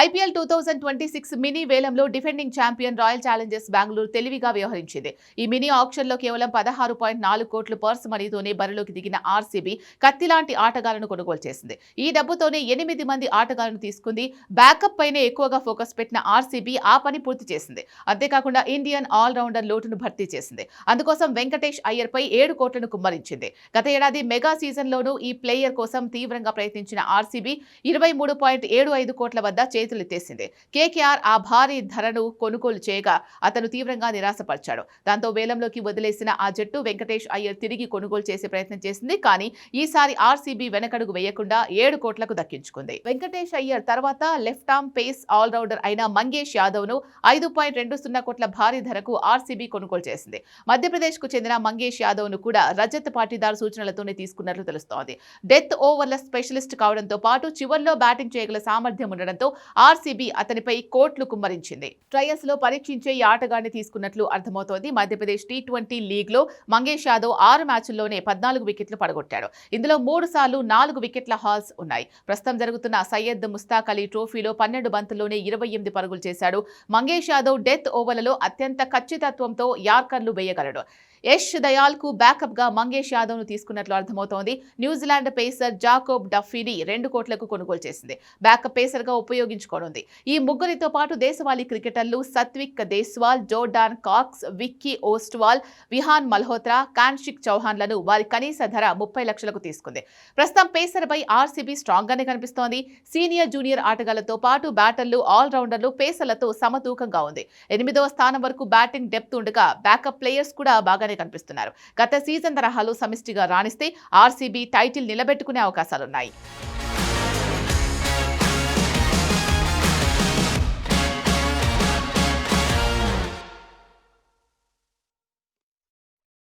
IPL two thousand twenty six mini వేలంలో defending champion Royal Challengers Bengaluru తెలివిగా వ్యవహరించింది. ఈ మినీ ఆప్షన్లో కేవలం పదహారు పాయింట్ నాలుగు కోట్లు పర్స్ మనీతోనే బరిలోకి దిగిన ఆర్సీబీ కత్తిలాంటి ఆటగాళ్ళను కొనుగోలు చేసింది. ఈ డబ్బుతోనే ఎనిమిది మంది ఆటగాళ్ళను తీసుకుంది. బ్యాకప్ పైనే ఎక్కువగా ఫోకస్ పెట్టిన ఆర్సీబీ ఆ పని పూర్తి చేసింది. అంతేకాకుండా ఇండియన్ ఆల్రౌండర్ లోటును భర్తీ చేసింది. అందుకోసం వెంకటేష్ అయ్యర్ పై ఏడు కోట్లను కుమ్మరించింది. గత ఏడాది మెగా సీజన్లోనూ ఈ ప్లేయర్ కోసం తీవ్రంగా ప్రయత్నించిన ఆర్సీబీ ఇరవై మూడు పాయింట్ ఏడు ఐదు కోట్ల వద్ద చేతులెత్తేసింది కేకేఆర్ ఆ భారీ ధరను కొనుగోలు చేయగా అతను తీవ్రంగా నిరాశపరిచాడు. దాంతో వేలంలోకి వదిలేసిన ఆ జట్టు వెంకటేష్ అయ్యర్ తిరిగి కొనుగోలు చేసే ప్రయత్నం చేసింది. కానీ ఈసారి ఆర్సీబీ వెనకడుగు వేయకుండా ఏడు కోట్లకు దక్కించుకుంది. వెంకటేష్ అయ్యర్ తర్వాత లెఫ్ట్ ఆర్మ్ పేస్ ఆల్రౌండర్ అయిన మంగేష్ యాదవ్ను ఐదు పాయింట్ రెండు సున్నా కోట్ల భారీ ధరకు ఆర్సీబీ కొనుగోలు చేసింది. మధ్యప్రదేశ్కు చెందిన మంగేష్ యాదవ్ను కూడా రజత్ పాటీదార్ సూచనలతోనే తీసుకున్నట్లు తెలుస్తోంది. డెత్ ఓవర్ల స్పెషలిస్ట్ కావడంతో పాటు చివర్లో బ్యాటింగ్ చేయగల సామర్థ్యం ఉండడంతో ఆర్సీబీ అతనిపై కోట్లు కుమ్మరించింది. ట్రయల్స్లో పరీక్షించే ఈ ఆటగాన్ని తీసుకున్నట్లు అర్థమవుతోంది. మధ్యప్రదేశ్ టీ ట్వంటీ లీగ్లో మంగేష్ యాదవ్ ఆరు మ్యాచ్ల్లోనే పద్నాలుగు వికెట్లు పడగొట్టాడు. ఇందులో మూడు సార్లు నాలుగు వికెట్ల హాల్స్ ఉన్నాయి. ప్రస్తుతం జరుగుతున్న సయ్యద్ ముస్తాక్ అలీ ట్రోఫీలో పన్నెండు బంతుల్లోనే ఇరవై ఎనిమిది పరుగులు చేశాడు. మంగేష్ యాదవ్ డెత్ ఓవర్లలో అత్యంత ఖచ్చితత్వంతో యార్కర్లు వేయగలడు. యష్ దయాల్కు బ్యాకప్గా మంగేష్ యాదవ్ను తీసుకున్నట్లు అర్థమవుతోంది. న్యూజిలాండ్ పేసర్ జాకోబ్ డఫీని రెండు కోట్లకు కొనుగోలు చేసింది. బ్యాకప్ పేసర్గా ఉపయోగించుకోనుంది. ఈ ముగ్గురితో పాటు దేశవాళీ క్రికెటర్లు సత్విక్ దేశ్వాల్ జోర్డాన్ కాక్స్ విక్కీ ఓస్ట్వాల్ విహాన్ మల్హోత్రా కాన్షిక్ చౌహాన్లను వారి కనీస ధర ముప్పై లక్షలకు తీసుకుంది. ప్రస్తుతం పేసర్ పై ఆర్సీబీ స్ట్రాంగ్ గానే కనిపిస్తోంది. సీనియర్ జూనియర్ ఆటగాళ్ళతో పాటు బ్యాటర్లు ఆల్రౌండర్లు పేసర్లతో సమతూకంగా ఉంది. ఎనిమిదవ స్థానం వరకు బ్యాటింగ్ డెప్త్ ఉండగా బ్యాకప్ ప్లేయర్స్ కూడా బాగా బాగానే కనిపిస్తున్నారు. గత సీజన్ తరహాలో సమిష్టిగా రాణిస్తే ఆర్సీబీ టైటిల్ నిలబెట్టుకునే అవకాశాలున్నాయి.